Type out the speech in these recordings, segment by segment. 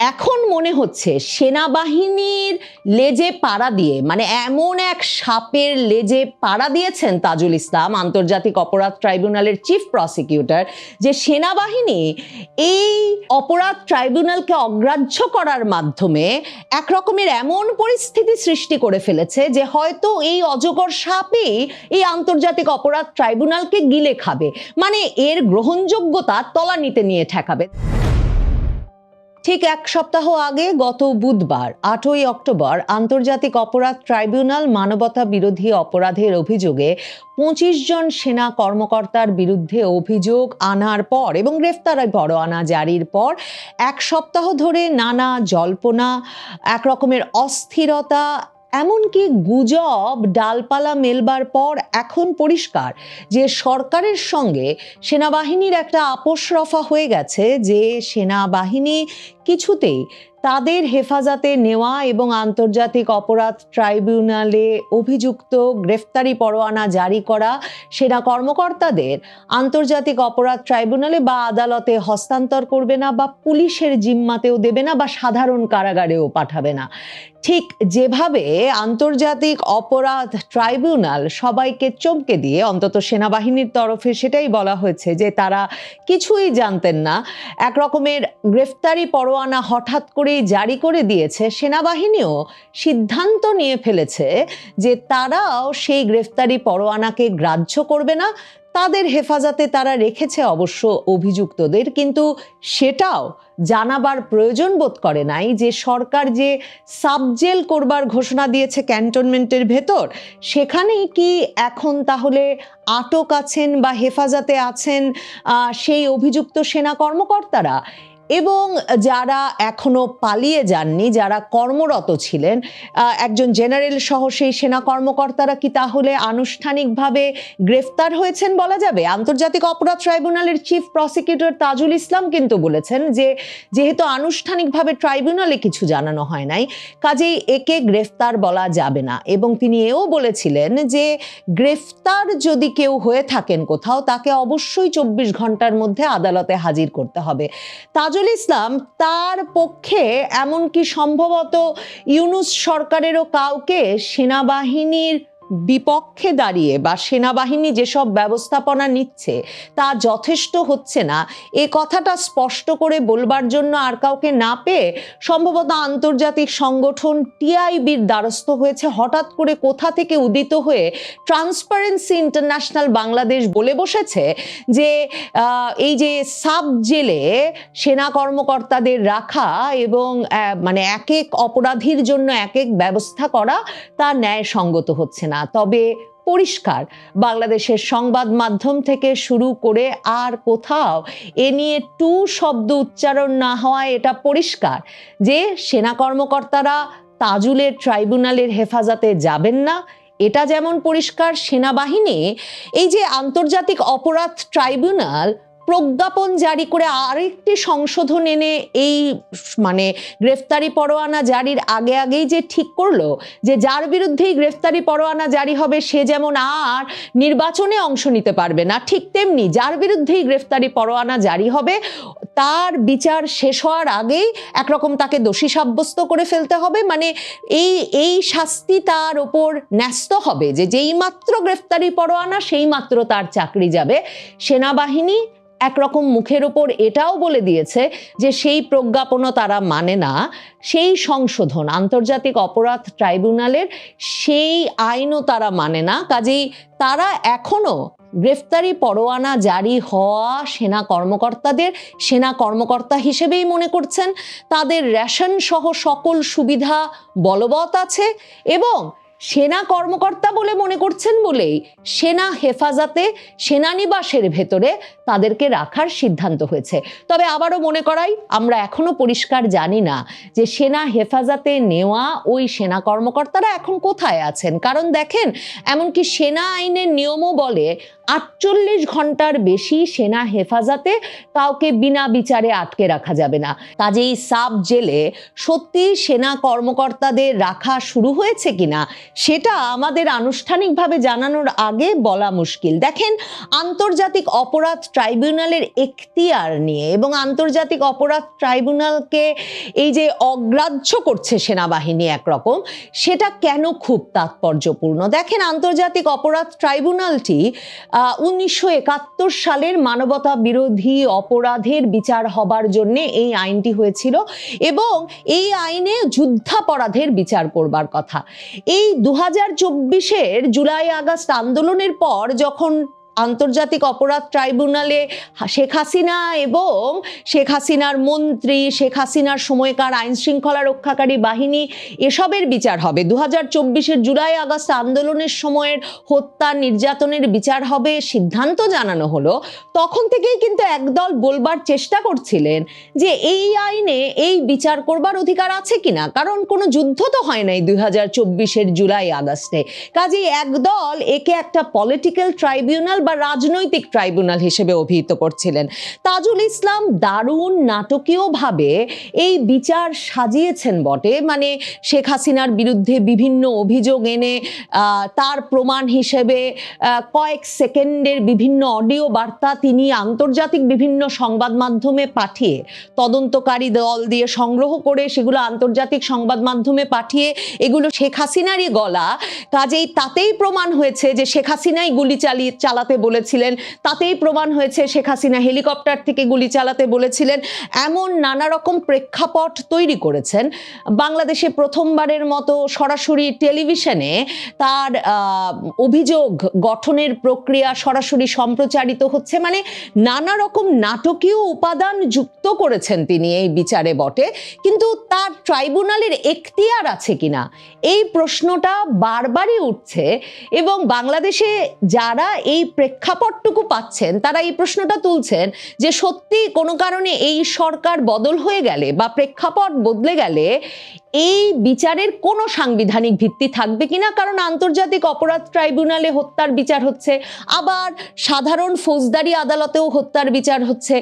এখন মনে হচ্ছে সেনাবাহিনীর লেজে পাড়া দিয়ে মানে এমন এক সাপের লেজে পাড়া দিয়েছেন তাজুল ইসলাম, আন্তর্জাতিক অপরাধ ট্রাইব্যুনালের চিফ প্রসিকিউটর, যে সেনাবাহিনী এই অপরাধ ট্রাইব্যুনালকে অগ্রাহ্য করার মাধ্যমে এক রকমের এমন পরিস্থিতি সৃষ্টি করে ফেলেছে যে হয়তো এই অজগর সাপই এই আন্তর্জাতিক অপরাধ ট্রাইব্যুনালকে গিলে খাবে। মানে এর গ্রহণযোগ্যতা তলানিতে নিয়ে ঠেকাবে। ঠিক এক সপ্তাহ আগে গত বুধবার, আটই অক্টোবর, আন্তর্জাতিক অপরাধ ট্রাইব্যুনাল মানবতা বিরোধী অপরাধের অভিযোগে পঁচিশ জন সেনা কর্মকর্তার বিরুদ্ধে অভিযোগ আনার পর এবং গ্রেফতার পরোয়ানা জারির পর এক সপ্তাহ ধরে নানা জল্পনা, এক রকমের অস্থিরতা, এমনকি গুজব ডালপালা মেলবার পর এখন পরিষ্কার যে সরকারের সঙ্গে সেনাবাহিনীর একটা আপোষ রফা হয়ে গেছে যে সেনাবাহিনী কিছুতেই তাদের হেফাজতে নেওয়া এবং আন্তর্জাতিক অপরাধ ট্রাইব্যুনালে অভিযুক্ত গ্রেফতারি পরোয়ানা জারি করা সেনা কর্মকর্তাদের আন্তর্জাতিক অপরাধ ট্রাইব্যুনালে বা আদালতে হস্তান্তর করবে না বা পুলিশের জিম্মাতেও দেবে না বা সাধারণ কারাগারেও পাঠাবে না। ঠিক যেভাবে আন্তর্জাতিক অপরাধ ট্রাইব্যুনাল সবাইকে চমকে দিয়ে, অন্তত সেনাবাহিনীর তরফে সেটাই বলা হয়েছে যে তারা কিছুই জানতেন না। এক রকমের গ্রেফতারি পরোয়ানা হঠাৎ করেই জারি করে দিয়েছে সেনাবাহিনীও সিদ্ধান্ত নিয়ে ফেলেছে যে তারাও সেই গ্রেফতারি পরোয়ানাকে গ্রাহ্য করবে না। তাদের হেফাজতে তারা রেখেছে অবশ্য অভিযুক্তদের, কিন্তু সেটাও জানাবার প্রয়োজন বোধ করে নাই যে সরকার যে সাবজেল করবার ঘোষণা দিয়েছে ক্যান্টনমেন্টের ভেতর, সেখানেই কি এখন তাহলে আটক আছেন বা হেফাজতে আছেন সেই অভিযুক্ত সেনা কর্মকর্তারা? এবং যারা এখনও পালিয়ে যাননি, যারা কর্মরত ছিলেন একজন জেনারেল সহ সেই সেনা কর্মকর্তারা কি তাহলে আনুষ্ঠানিকভাবে গ্রেফতার হয়েছেন বলা যাবে? আন্তর্জাতিক অপরাধ ট্রাইব্যুনালের চিফ প্রসিকিউটর তাজুল ইসলাম কিন্তু বলেছেন যে, যেহেতু আনুষ্ঠানিকভাবে ট্রাইব্যুনালে কিছু জানানো হয় নাই, কাজেই একে গ্রেফতার বলা যাবে না। এবং তিনি এও বলেছিলেন যে, গ্রেফতার যদি কেউ হয়ে থাকেন কোথাও, তাকে অবশ্যই চব্বিশ ঘণ্টার মধ্যে আদালতে হাজির করতে হবে। তাজুল ইসলাম তার পক্ষে এমনকি সম্ভবত ইউনুস সরকারেরও কাউকে সেনাবাহিনীর বিপক্ষে দাঁড়িয়ে বা সেনাবাহিনী যেসব ব্যবস্থাপনা নিচ্ছে তা যথেষ্ট হচ্ছে না। এ কথাটা স্পষ্ট করে বলবার জন্য আর কাউকে না পেয়ে সম্ভবত আন্তর্জাতিক সংগঠন টিআইবির দ্বারস্থ হয়েছে। হঠাৎ করে কোথা থেকে উদিত হয়ে ট্রান্সপারেন্সি ইন্টারন্যাশনাল বাংলাদেশ বলে বসেছে যে এই যে সাব জেলে সেনা কর্মকর্তাদের রাখা এবং মানে এক এক অপরাধীর জন্য এক এক ব্যবস্থা করা তা ন্যায়সঙ্গত হচ্ছে না। তবে পরিষ্কার, বাংলাদেশের সংবাদ মাধ্যম থেকে শুরু করে আর কোথাও এ নিয়ে টু শব্দ উচ্চারণ না হওয়ায় এটা পরিষ্কার যে সেনা কর্মকর্তারা তাজুলের ট্রাইব্যুনালের হেফাজতে যাবেন না। এটা যেমন পরিষ্কার, সেনাবাহিনী এই যে আন্তর্জাতিক অপরাধ ট্রাইব্যুনাল প্রজ্ঞাপন জারি করে আরেকটি সংশোধন এনে এই মানে গ্রেফতারি পরোয়ানা জারির আগে আগেই যে ঠিক করল, যে যার বিরুদ্ধেই গ্রেফতারি পরোয়ানা জারি হবে, সে যেমন আর নির্বাচনে অংশ নিতে পারবে না, ঠিক তেমনি যার বিরুদ্ধেই গ্রেফতারি পরোয়ানা জারি হবে, তার বিচার শেষ হওয়ার আগেই একরকম তাকে দোষী সাব্যস্ত করে ফেলতে হবে মানে এই এই শাস্তি তার ওপর ন্যস্ত হবে, যে যেই মাত্র গ্রেফতারি পরোয়ানা সেই মাত্র তার চাকরি যাবে সেনাবাহিনী একরকম মুখের ওপর এটাও বলে দিয়েছে যে সেই প্রজ্ঞাপনও তারা মানে না। সেই সংশোধন, আন্তর্জাতিক অপরাধ ট্রাইব্যুনালের সেই আইনও তারা মানে না। কাজেই তারা এখনও গ্রেফতারি পরোয়ানা জারি হওয়া সেনা কর্মকর্তাদের, সেনা কর্মকর্তা হিসেবেই মনে করছেন। তাদের রেশন সহ সকল সুবিধা বলবৎ আছে এবং সেনা কর্মকর্তা বলে মনে করছেন বলেই সেনা হেফাজতে সেনানিবাসের ভেতরে তাদেরকে রাখার সিদ্ধান্ত হয়েছে। তবে আবারও মনে করাই, আমরা এখনও পরিষ্কার জানি না যে সেনা হেফাজতে নেওয়া ওই সেনা কর্মকর্তারা এখন কোথায় আছেন। কারণ দেখেন, এমনকি সেনা আইনের নিয়মও বলে আটচল্লিশ ঘণ্টার বেশি সেনা হেফাজতে কাউকে বিনা বিচারে আটকে রাখা যাবে না। কাজেই সাব জেলে সত্যি সেনা কর্মকর্তাদের রাখা শুরু হয়েছে কিনা সেটা আমাদের আনুষ্ঠানিকভাবে জানানোর আগে বলা মুশকিল। দেখেন, আন্তর্জাতিক অপরাধ ট্রাইব্যুনালের এখতিয়ার নিয়ে এবং আন্তর্জাতিক অপরাধ ট্রাইব্যুনালকে এই যে অগ্রাহ্য করছে সেনাবাহিনী একরকম, সেটা কেন খুব তাৎপর্যপূর্ণ? দেখেন, আন্তর্জাতিক অপরাধ ট্রাইব্যুনালটি উনিশশো একাত্তর সালের মানবতা বিরোধী অপরাধের বিচার হবার জন্যে এই আইনটি হয়েছিল এবং এই আইনে যুদ্ধাপরাধের বিচার করবার কথা। এই দু হাজার চব্বিশের জুলাই আগস্ট আন্দোলনের পর যখন আন্তর্জাতিক অপরাধ ট্রাইব্যুনালে শেখ হাসিনা এবং শেখ হাসিনার মন্ত্রী, শেখ হাসিনার সময়কার আইন শৃঙ্খলা রক্ষাকারী বাহিনী, এসবের বিচার হবে। দু হাজার চব্বিশের জুলাই আগস্ট আন্দোলনের সময়ের হত্যা, নির্যাতনের বিচার হবে, সিদ্ধান্ত জানানো হলো। তখন থেকেই কিন্তু একদল বলবার চেষ্টা করছিলেন যে এই আইনে এই বিচার করবার অধিকার আছে কিনা। কারণ কোনো যুদ্ধ তো হয় নাই দুই হাজার চব্বিশের জুলাই আগস্টে। কাজেই একদল একে একটা পলিটিক্যাল ট্রাইব্যুনাল বা রাজনৈতিক ট্রাইব্যুনাল হিসেবে অভিহিত করছিলেন। তাজুল ইসলাম দারুণ নাটকীয়ভাবে এই বিচার সাজিয়েছেন বটে। মানে শেখ হাসিনার বিরুদ্ধে বিভিন্ন অভিযোগ এনে তার প্রমাণ হিসেবে কয়েক সেকেন্ডের বিভিন্ন অডিও বার্তা তিনি আন্তর্জাতিক বিভিন্ন সংবাদ মাধ্যমে পাঠিয়ে, তদন্তকারী দল দিয়ে সংগ্রহ করে সেগুলো আন্তর্জাতিক সংবাদ মাধ্যমে পাঠিয়ে এগুলো শেখ হাসিনারই গলা। কাজেই তাতেই প্রমাণ হয়েছে যে শেখ হাসিনাই গুলি চালিয়ে, চালাতে বলেছিলেন। তাতেই প্রমাণ হয়েছে শেখ হাসিনা হেলিকপ্টার থেকে গুলি চালাতে বলেছিলেন। এমন নানা রকম প্রেক্ষাপট তৈরি করেছেন। বাংলাদেশে প্রথমবারের মতো সরাসরি টেলিভিশনে তার অভিযোগ গঠনের প্রক্রিয়া সরাসরি সম্প্রচারিত হচ্ছে। মানে নানা রকম নাটকীয় উপাদান যুক্ত করেছেন তিনি এই বিচারে বটে। কিন্তু তার ট্রাইব্যুনালের এখতিয়ার আছে কিনা? এই প্রশ্নটা বারবারই উঠছে এবং বাংলাদেশে যারা এই প্রেক্ষাপটটুকু পাচ্ছেন, তারা এই প্রশ্নটা তুলছেন যে সত্যি কোনো কারণে এই সরকার বদল হয়ে গেলে বা প্রেক্ষাপট বদলে গেলে এই বিচারের কোনো সাংবিধানিক ভিত্তি থাকবে কিনা কারণ আন্তর্জাতিক অপরাধ ট্রাইব্যুনালে হত্যার বিচার হচ্ছে, আবার সাধারণ ফৌজদারি আদালতেও হত্যার বিচার হচ্ছে।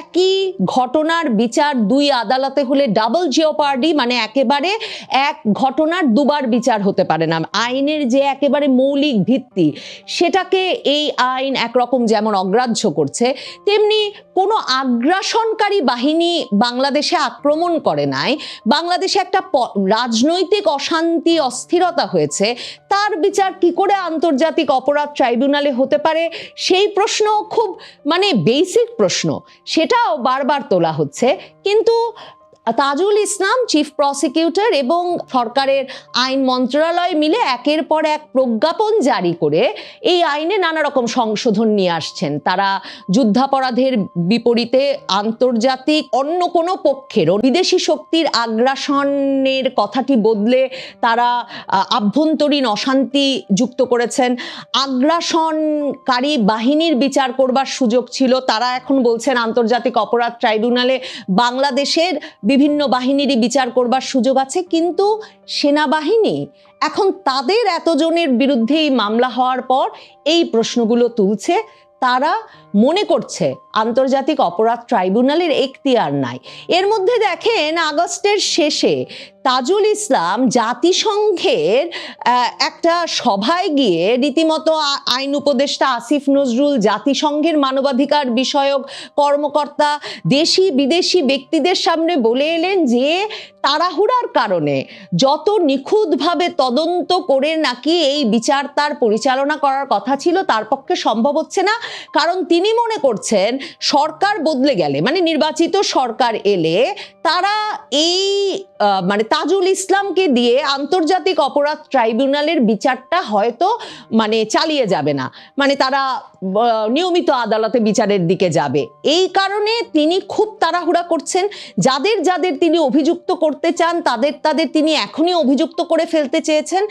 একই ঘটনার বিচার দুই আদালতে হলে ডাবল জিওপার্ডি মানে একেবারে এক ঘটনার দুবার বিচার হতে পারে না। আইনের যে একেবারে মৌলিক ভিত্তি, সেটাকে এই আইন একরকম যেমন অগ্রাহ্য করছে, তেমনি কোনো আগ্রাসনকারী বাহিনী বাংলাদেশে আক্রমণ করে নাই। বাংলাদেশে একটা রাজনৈতিক অশান্তি, অস্থিরতা হয়েছে, তার বিচার কি করে আন্তর্জাতিক অপরাধ ট্রাইব্যুনালে হতে পারে? সেই প্রশ্ন খুব মানে বেসিক প্রশ্ন, সেটাও বারবার তোলা হচ্ছে। কিন্তু তাজুল ইসলাম চিফ প্রসিকিউটর এবং সরকারের আইন মন্ত্রণালয় মিলে একের পর এক প্রজ্ঞাপন জারি করে এই আইনে নানা রকম সংশোধন নিয়ে আসছেন। তারা যুদ্ধাপরাধের বিপরীতে আন্তর্জাতিক অন্য কোনো পক্ষের বিদেশি শক্তির আগ্রাসনের কথাটি বদলে তারা আভ্যন্তরীণ অশান্তি যুক্ত করেছেন। আগ্রাসনকারী বাহিনীর বিচার করবার সুযোগ ছিল। তারা এখন বলছেন, আন্তর্জাতিক অপরাধ ট্রাইব্যুনালে বাংলাদেশের বিভিন্ন বাহিনীরই বিচার করবার সুযোগ আছে, কিন্তু সেনাবাহিনী এখন তাদের এতজনের বিরুদ্ধে এই মামলা হওয়ার পর এই প্রশ্নগুলো তুলছে। তারা মনে করছে আন্তর্জাতিক অপরাধ ট্রাইব্যুনালের এখতিয়ার নাই। এর মধ্যে দেখেন, আগস্টের শেষে তাজুল ইসলাম জাতিসংঘের একটা সভায় গিয়ে রীতিমতো আইন উপদেষ্টা আসিফ নজরুল জাতিসংঘের মানবাধিকার বিষয়ক কর্মকর্তা দেশি বিদেশি ব্যক্তিদের সামনে বলে এলেন যে তাড়াহুড়ার কারণে যত নিখুঁতভাবে তদন্ত করে নাকি এই বিচার তার পরিচালনা করার কথা ছিল, তার পক্ষে সম্ভব হচ্ছে না। কারণ তিনি মনে করছেন, সরকার বদলে গেলে মানে নির্বাচিত সরকার এলে, তারা এই মানে তাজুল ইসলামকে দিয়ে আন্তর্জাতিক অপরাধ ট্রাইব্যুনালের বিচারটা হয়তো মানে চালিয়ে যাবে না। মানে তারা নিয়মিত আদালতে বিচারের দিকে যাবে। এই কারণে তিনি খুব তাড়াহুড়া করছেন। যাদের যাদের তিনি অভিযুক্ত করতে চান, তাদের তাদের তিনি এখনই অভিযুক্ত করে ফেলতে চেয়েছেন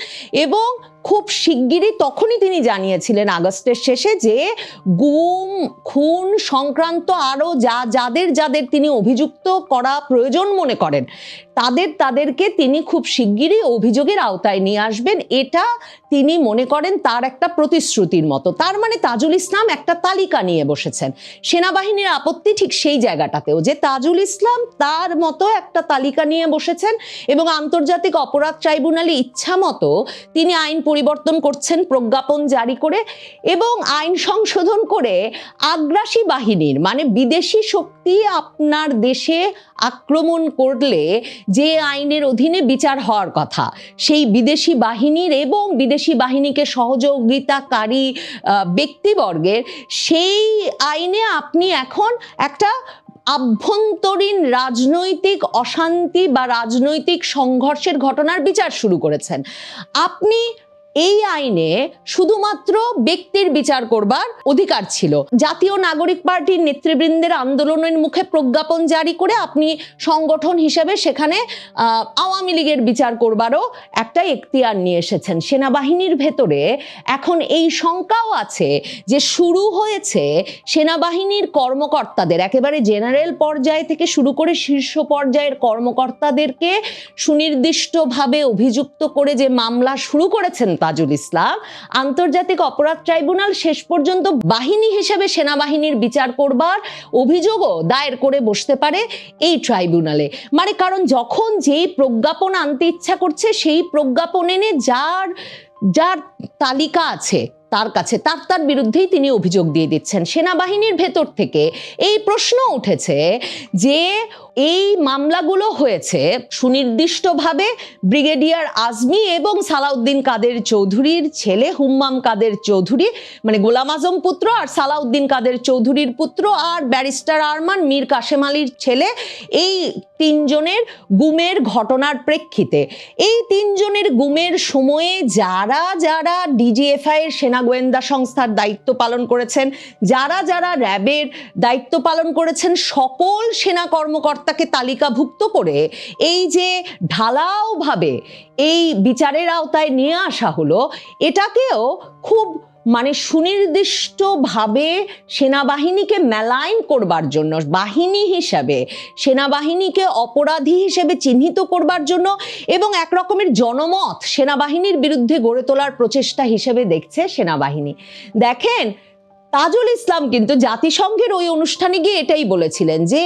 এবং খুব শিগগিরই তখনই তিনি জানিয়েছিলেন আগস্টের শেষে যে গুম, খুন সংক্রান্ত আরও যা, যাদের যাদের তিনি অভিযুক্ত করা প্রয়োজন মনে করেন, তাদের, তাদেরকে তিনি খুব শিগগিরই অভিযোগের আওতায় নিয়ে আসবেন। এটা তিনি মনে করেন তার একটা প্রতিশ্রুতির মতো। তার মানে তাজুল ইসলাম একটা তালিকা নিয়ে বসেছেন। সেনাবাহিনীর আপত্তি ঠিক সেই জায়গাটাতেও যে তাজুল ইসলাম তার মতো একটা তালিকা নিয়ে বসেছেন এবং আন্তর্জাতিক অপরাধ ট্রাইব্যুনালে ইচ্ছা মতো তিনি আইন পরিবর্তন করছেন প্রজ্ঞাপন জারি করে এবং আইন সংশোধন করে আগ্রাসী বাহিনীর মানে বিদেশি শক্তি আপনার দেশে আক্রমণ করলে যে আইনের অধীনে বিচার হওয়ার কথা, সেই বিদেশি বাহিনীর এবং বিদেশি বাহিনীকে সহযোগিতাকারী ব্যক্তিবর্গের, সেই আইনে আপনি এখন একটা আভ্যন্তরীণ রাজনৈতিক অশান্তি বা রাজনৈতিক সংঘর্ষের ঘটনার বিচার শুরু করেছেন। আপনি এই আইনে শুধুমাত্র ব্যক্তির বিচার করবার অধিকার ছিল। জাতীয় নাগরিক পার্টির নেতৃবৃন্দের আন্দোলনের মুখে প্রজ্ঞাপন জারি করে আপনি সংগঠন হিসেবে সেখানে আওয়ামী লীগের বিচার করবারও একটা এখতিয়ার নিয়ে এসেছেন। সেনাবাহিনীর ভেতরে এখন এই শঙ্কাও আছে যে শুরু হয়েছে সেনাবাহিনীর কর্মকর্তাদের, একেবারে জেনারেল পর্যায় থেকে শুরু করে শীর্ষ পর্যায়ের কর্মকর্তাদেরকে সুনির্দিষ্টভাবে অভিযুক্ত করে যে মামলা শুরু করেছেন তাজুল ইসলাম। আন্তর্জাতিক অপরাধ ট্রাইব্যুনাল শেষ পর্যন্ত বাহিনী হিসেবে সেনাবাহিনীর বিচার করবার অভিযোগও দায়ের করে বসতে পারে এই ট্রাইব্যুনালে। মানে কারণ যখন যেই প্রজ্ঞাপন আনতে ইচ্ছা করছে, সেই প্রজ্ঞাপন এনে যার যার তালিকা আছে তার কাছে, তার তার বিরুদ্ধেই তিনি অভিযোগ দিয়ে দিচ্ছেন। সেনাবাহিনীর ভেতর থেকে এই প্রশ্ন উঠেছে যে এই মামলাগুলো হয়েছে সুনির্দিষ্টভাবে ব্রিগেডিয়ার আজমি এবং সালাউদ্দিন কাদের চৌধুরীর ছেলে হুম্মাম কাদের চৌধুরী মানে গোলাম আজম পুত্র আর সালাউদ্দিন কাদের চৌধুরীর পুত্র আর ব্যারিস্টার আরমান মীর কাশেম আলীর ছেলে, এই তিনজনের গুমের ঘটনার প্রেক্ষিতে। এই তিনজনের গুমের সময়ে যারা যারা ডিজিএফআই এর সেনা গোয়েন্দা সংস্থার দায়িত্ব পালন করেছেন। যারা যারা র্যাবের দায়িত্ব পালন করেছেন, সকল সেনা কর্মকর্তাকে তালিকাভুক্ত করে এই যে ঢালাওভাবে এই বিচারের আওতায় নিয়ে আসা হলো, এটাকেও খুব মানে সুনির্দিষ্টভাবে সেনাবাহিনীকে মেলাইন করবার জন্য, বাহিনী হিসাবে, সেনাবাহিনীকে অপরাধী হিসেবে চিহ্নিত করবার জন্য এবং এক রকমের জনমত সেনাবাহিনীর বিরুদ্ধে গড়ে তোলার প্রচেষ্টা হিসেবে দেখছে সেনাবাহিনী। দেখেন তাজুল ইসলাম কিন্তু জাতিসংঘের ওই অনুষ্ঠানে গিয়ে এটাই বলেছিলেন যে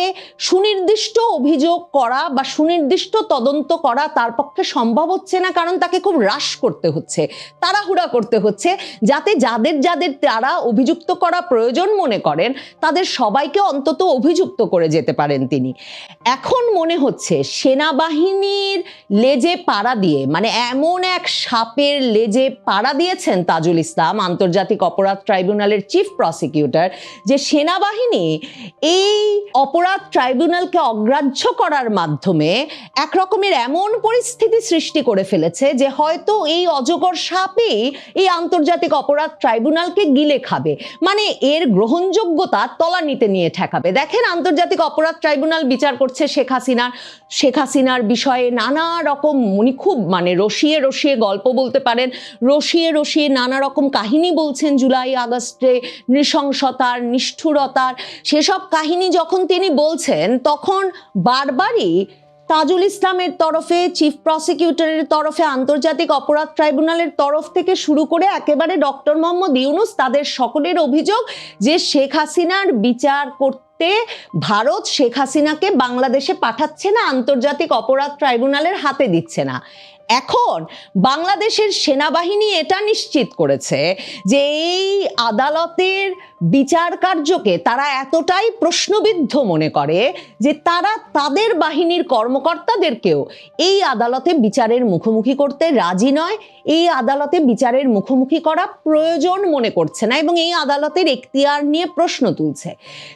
সুনির্দিষ্ট অভিযোগ করা বা সুনির্দিষ্ট তদন্ত করা তার পক্ষে সম্ভব হচ্ছে না, কারণ তাকে খুব হ্রাস করতে হচ্ছে, তাড়াহুড়া করতে হচ্ছে, যাতে যাদের যাদের তারা অভিযুক্ত করা প্রয়োজন মনে করেন, তাদের সবাইকে অন্তত অভিযুক্ত করে যেতে পারেন তিনি। এখন মনে হচ্ছে সেনাবাহিনীর লেজে পাড়া দিয়ে মানে এমন এক সাপের লেজে পাড়া দিয়েছেন তাজুল ইসলাম, আন্তর্জাতিক অপরাধ ট্রাইব্যুনালের চিফ প্রসিকিউটর যে সেনাবাহিনী এই অপরাধ ট্রাইব্যুনালকে অগ্রাহ্য করার মাধ্যমে এক রকমের এমন পরিস্থিতি সৃষ্টি করে ফেলেছে যে হয়তো এই অজগর সাপই এই আন্তর্জাতিক অপরাধ ট্রাইব্যুনালকে গিলে খাবে। মানে এর গ্রহণযোগ্যতা তলানিতে নিয়ে ঠেকাবে। দেখেন আন্তর্জাতিক অপরাধ ট্রাইব্যুনাল বিচার করছে শেখ হাসিনার। শেখ হাসিনার বিষয়ে নানা রকম উনি খুব মানে রসিয়ে রসিয়ে গল্প বলতে পারেন। রসিয়ে রসিয়ে নানা রকম কাহিনী বলছেন জুলাই আগস্টে। নৃশংসতার, নিষ্ঠুরতার, সেসব কাহিনী যখন তিনি বলছেন, তখন বারবারই তাজুল ইসলামের তরফে, চিফ প্রসিকিউটরের তরফে, আন্তর্জাতিক অপরাধ ট্রাইব্যুনালের তরফ থেকে শুরু করে একেবারে ডক্টর মোহাম্মদ ইউনুস তাদের সকলের অভিযোগ যে শেখ হাসিনার বিচার করতে ভারত শেখ হাসিনাকে বাংলাদেশে পাঠাচ্ছে না, আন্তর্জাতিক অপরাধ ট্রাইব্যুনালের হাতে দিচ্ছে না। এখন বাংলাদেশের সেনাবাহিনী এটা নিশ্চিত করেছে যে এই আদালতের বিচার কার্যকে তারা এতটাই প্রশ্নবিদ্ধ মনে করে যে তারা তাদের বাহিনীর কর্মকর্তাদেরকেও এই আদালতে বিচারের মুখোমুখি করতে রাজি নয়। এই আদালতে বিচারের মুখোমুখি করা প্রয়োজন মনে করছে না এবং এই আদালতের এখতিয়ার নিয়ে প্রশ্ন তুলছে।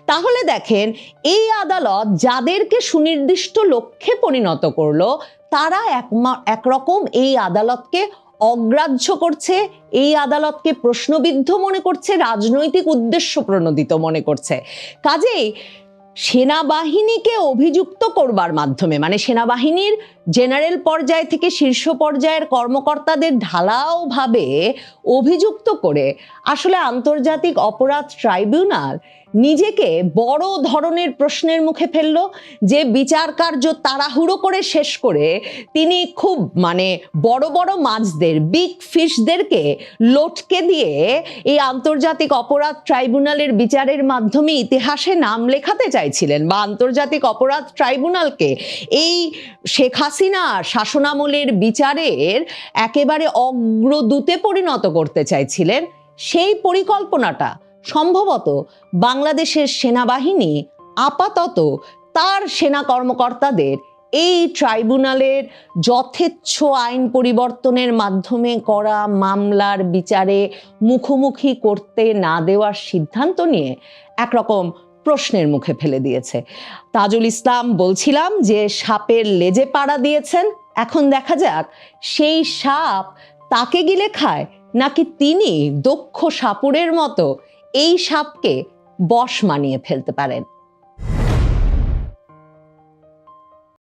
তাহলে দেখেন, এই আদালত যাদেরকে সুনির্দিষ্ট লক্ষ্যে পরিণত করল তারা একমা- একরকম এই আদালতকে অগ্রাহ্য করছে, এই আদালতকে প্রশ্নবিদ্ধ মনে করছে, রাজনৈতিক উদ্দেশ্য প্রণোদিত মনে করছে। কাজেই সেনাবাহিনীকে অভিযুক্ত করবার মাধ্যমে মানে সেনাবাহিনীর জেনারেল পর্যায় থেকে শীর্ষ পর্যায়ের কর্মকর্তাদের ঢালাওভাবে অভিযুক্ত করে আসলে আন্তর্জাতিক অপরাধ ট্রাইব্যুনাল নিজেকে বড় ধরনের প্রশ্নের মুখে ফেলল যে বিচার কার্য তাড়াহুড়ো করে শেষ করে তিনি খুব মানে বড় বড় মাছদের বিগ ফিশদেরকে লটকে দিয়ে এই আন্তর্জাতিক অপরাধ ট্রাইব্যুনালের বিচারের মাধ্যমে ইতিহাসে নাম লেখাতে চাইছিলেন বা আন্তর্জাতিক অপরাধ ট্রাইব্যুনালকে এই শেখ হাসিনা শাসনামলের বিচারের একেবারে অগ্রদূতে পরিণত করতে চাইছিলেন, সেই পরিকল্পনাটা সম্ভবত বাংলাদেশের সেনাবাহিনী আপাতত তার সেনা কর্মকর্তাদের এই ট্রাইব্যুনালের যথেচ্ছ আইন পরিবর্তনের মাধ্যমে করা মামলার বিচারে মুখোমুখি করতে না দেওয়ার সিদ্ধান্ত নিয়ে একরকম প্রশ্নের মুখে ফেলে দিয়েছে। তাজুল ইসলাম বলছিলাম যে, সাপের লেজে পাড়া দিয়েছেন, এখন দেখা যাক সেই সাপ তাকে গিলে খায় নাকি তিনি দক্ষ সাপুরের মতো এই সাপকে বশ মানিয়ে ফেলতে পারেন।